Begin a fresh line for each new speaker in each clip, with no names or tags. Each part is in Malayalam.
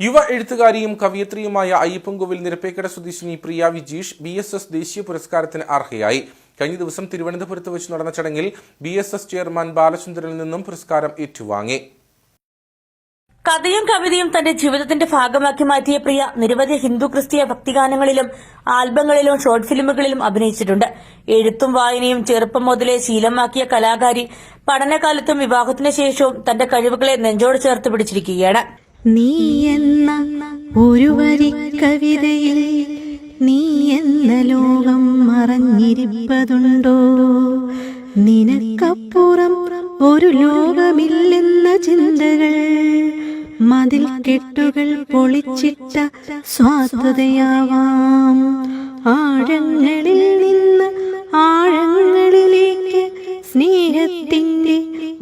യുവ എഴുത്തുകാരിയും കവിയത്രിയുമായ അയ്യപ്പൻകോവിൽ നിരപ്പേക്കട സ്വദേശിനി Priya Vijeesh B S S ദേശീയ പുരസ്കാരത്തിന് അർഹയായി. കഴിഞ്ഞ ദിവസം തിരുവനന്തപുരത്ത് വെച്ച് നടന്ന ചടങ്ങിൽ ബി എസ് എസ് ചെയർമാൻ ബാലചന്ദ്രനിൽ നിന്നും പുരസ്കാരം ഏറ്റുവാങ്ങി.
കഥയും കവിതയും തന്റെ ജീവിതത്തിന്റെ ഭാഗമാക്കി മാറ്റിയ പ്രിയ നിരവധി ഹിന്ദു ക്രിസ്തീയ ഭക്തിഗാനങ്ങളിലും ആൽബങ്ങളിലും ഷോർട്ട് ഫിലിമുകളിലും അഭിനയിച്ചിട്ടുണ്ട്. എഴുത്തും വായനയും ചെറുപ്പം മുതലേ ശീലമാക്കിയ കലാകാരി പഠനകാലത്തും വിവാഹത്തിനു ശേഷവും തന്റെ കഴിവുകളെ നെഞ്ചോട് ചേർത്ത് പിടിച്ചിരിക്കുകയാണ്.
നീ എന്ന ഒരു വരി കവിതയിൽ നീ എന്ന ലോകം മറഞ്ഞിരിപ്പതുണ്ടോ? നിനക്കപ്പുറം ഒരു ലോകമില്ലെന്ന ചിന്തകൾ മതിൽ കെട്ടുകൾ പൊളിച്ചിട്ട സ്വാർത്ഥതയാവാം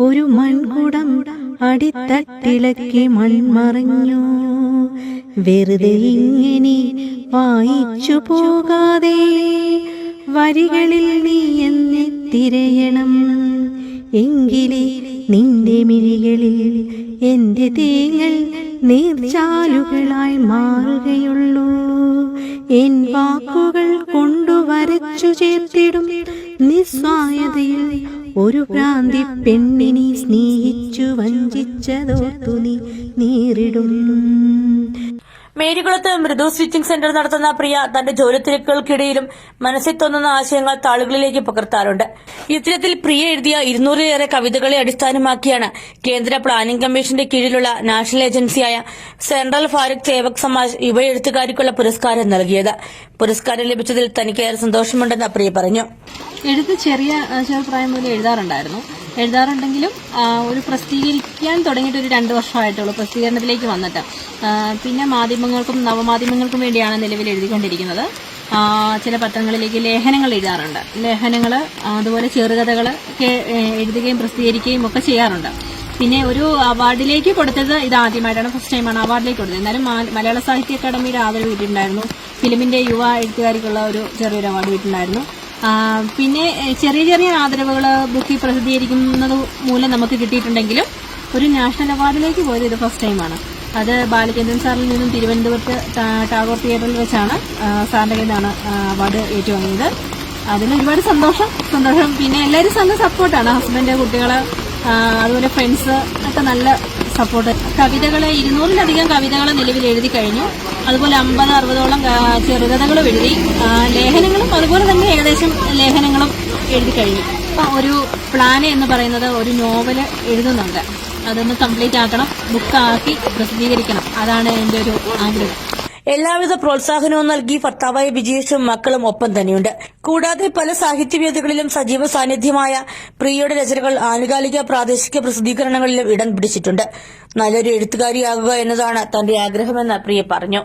ഒരു മൺകുടം അടിത്തട്ടിളക്കി മൺമറഞ്ഞു. വെറുതെ ഇങ്ങനെ വായിച്ചു പോകാതെ വരികളിൽ നീ എന്നെ തിരയണം. എങ്കിലേ നിന്റെ മിഴികളിൽ എന്റെ തേങ്ങൾ നീർച്ചാലുകളായി മാറുകയുള്ളൂ. എൻ വാക്കുകൾ കൊണ്ടു വരച്ചു ചേർത്തിടും നിസ്വായതയിൽ ഒരു ഭ്രാന്തി പെണ്ണിനി സ്നേഹിച്ചു വഞ്ചിച്ചതോർത്തു നീ നേരിടും.
മേരികുളത്ത് മൃദു സ്റ്റിച്ചിംഗ് സെന്റർ നടത്തുന്ന പ്രിയ തന്റെ ജോലി തിരക്കുകൾക്കിടയിലും മനസ്സിൽ തോന്നുന്ന ആശയങ്ങൾ താളുകളിലേക്ക് പകർത്താറുണ്ട്. ഇത്തരത്തിൽ പ്രിയ എഴുതിയ ഇരുന്നൂറിലേറെ കവിതകളെ അടിസ്ഥാനമാക്കിയാണ് കേന്ദ്ര പ്ലാനിംഗ് കമ്മീഷന്റെ കീഴിലുള്ള നാഷണൽ ഏജൻസിയായ സെൻട്രൽ ഫാരക് സേവക് സമാജ് യുവ എഴുത്തുകാരിക്കുള്ള പുരസ്കാരം നൽകിയത്. പുരസ്കാരം ലഭിച്ചതിൽ തനിക്കേറെ സന്തോഷമുണ്ടെന്ന് പ്രിയ പറഞ്ഞു.
എഴുത്ത് ചെറിയ ചെറുപ്രായം മുതൽ എഴുതാറുണ്ടായിരുന്നു. എഴുതാറുണ്ടെങ്കിലും ഒരു പ്രസിദ്ധീകരിക്കാൻ തുടങ്ങിയിട്ട് ഒരു രണ്ട് വർഷമായിട്ടുള്ളൂ പ്രസിദ്ധീകരണത്തിലേക്ക് വന്നിട്ട്. പിന്നെ മാധ്യമങ്ങൾക്കും നവമാധ്യമങ്ങൾക്കും വേണ്ടിയാണ് നിലവിൽ എഴുതിക്കൊണ്ടിരിക്കുന്നത്. ചില പത്രങ്ങളിലേക്ക് ലേഖനങ്ങൾ എഴുതാറുണ്ട്. ലേഖനങ്ങൾ അതുപോലെ ചെറുകഥകൾ എഴുതുകയും പ്രസിദ്ധീകരിക്കുകയും ഒക്കെ ചെയ്യാറുണ്ട്. പിന്നെ ഒരു അവാർഡിലേക്ക് കൊടുത്തത് ഇത് ആദ്യമായിട്ടാണ് ഫസ്റ്റ് ടൈമാണ് അവാർഡിലേക്ക് കൊടുത്തത്. എന്നാലും മലയാള സാഹിത്യ അക്കാദമിയുടെ ആദരവ് കിട്ടിയിട്ടുണ്ടായിരുന്നു ഫിലിമിന്റെ യുവ എഴുത്തുകാരിക്കുള്ള ഒരു ചെറിയൊരു അവാർഡ് കിട്ടിയിട്ടുണ്ടായിരുന്നു പിന്നെ ചെറിയ ചെറിയ ആദരവുകൾ ബുക്കിൽ പ്രസിദ്ധീകരിക്കുന്നത് മൂലം നമുക്ക് കിട്ടിയിട്ടുണ്ടെങ്കിലും ഒരു നാഷണൽ അവാർഡിലേക്ക് പോയത് ഇത് ഫസ്റ്റ് ടൈമാണ് അത് ബാലചന്ദ്രൻ സാറിൽ നിന്നും തിരുവനന്തപുരത്ത് ടാഗോർ തിയേറ്ററിൽ വെച്ചാണ് സാറിന്റെ കയ്യിൽ കയ്യിലാണ് അവാർഡ് ഏറ്റുവാങ്ങിയത്. അതിന് ഒരുപാട് സന്തോഷം സന്തോഷം. പിന്നെ എല്ലാവരും നല്ല സപ്പോർട്ടാണ് ഹസ്ബൻഡ് കുട്ടികൾ അതുപോലെ ഫ്രണ്ട്സ് ഒക്കെ നല്ല സപ്പോർട്ട് കവിതകൾ ഇരുന്നൂറിലധികം കവിതകൾ നിലവിൽ എഴുതി കഴിഞ്ഞു. അതുപോലെ അമ്പത് അറുപതോളം ചെറുകഥകളും എഴുതി. ലേഖനങ്ങളും അതുപോലെ തന്നെ ഏകദേശം ലേഖനങ്ങളും എഴുതി കഴിഞ്ഞു. ഒരു പ്ലാന് എന്ന് പറയുന്നത് ഒരു നോവൽ എഴുതുന്നുണ്ട്. അതൊന്ന് കംപ്ലീറ്റ് ആക്കണം ബുക്കാക്കി പ്രസിദ്ധീകരിക്കണം. അതാണ് എന്റെ ഒരു ആഗ്രഹം.
എല്ലാവിധ പ്രോത്സാഹനവും നൽകി ഭർത്താവായ വിജയേഷും മക്കളും ഒപ്പം തന്നെയുണ്ട്. കൂടാതെ പല സാഹിത്യവേദികളിലും സജീവ സാന്നിധ്യമായ പ്രിയയുടെ രചനകൾ ആനുകാലിക പ്രാദേശിക പ്രസിദ്ധീകരണങ്ങളിലും ഇടം പിടിച്ചിട്ടുണ്ട്. നല്ലൊരു എഴുത്തുകാരിയാകുക എന്നതാണ് തന്റെ ആഗ്രഹമെന്ന് പ്രിയ പറഞ്ഞു.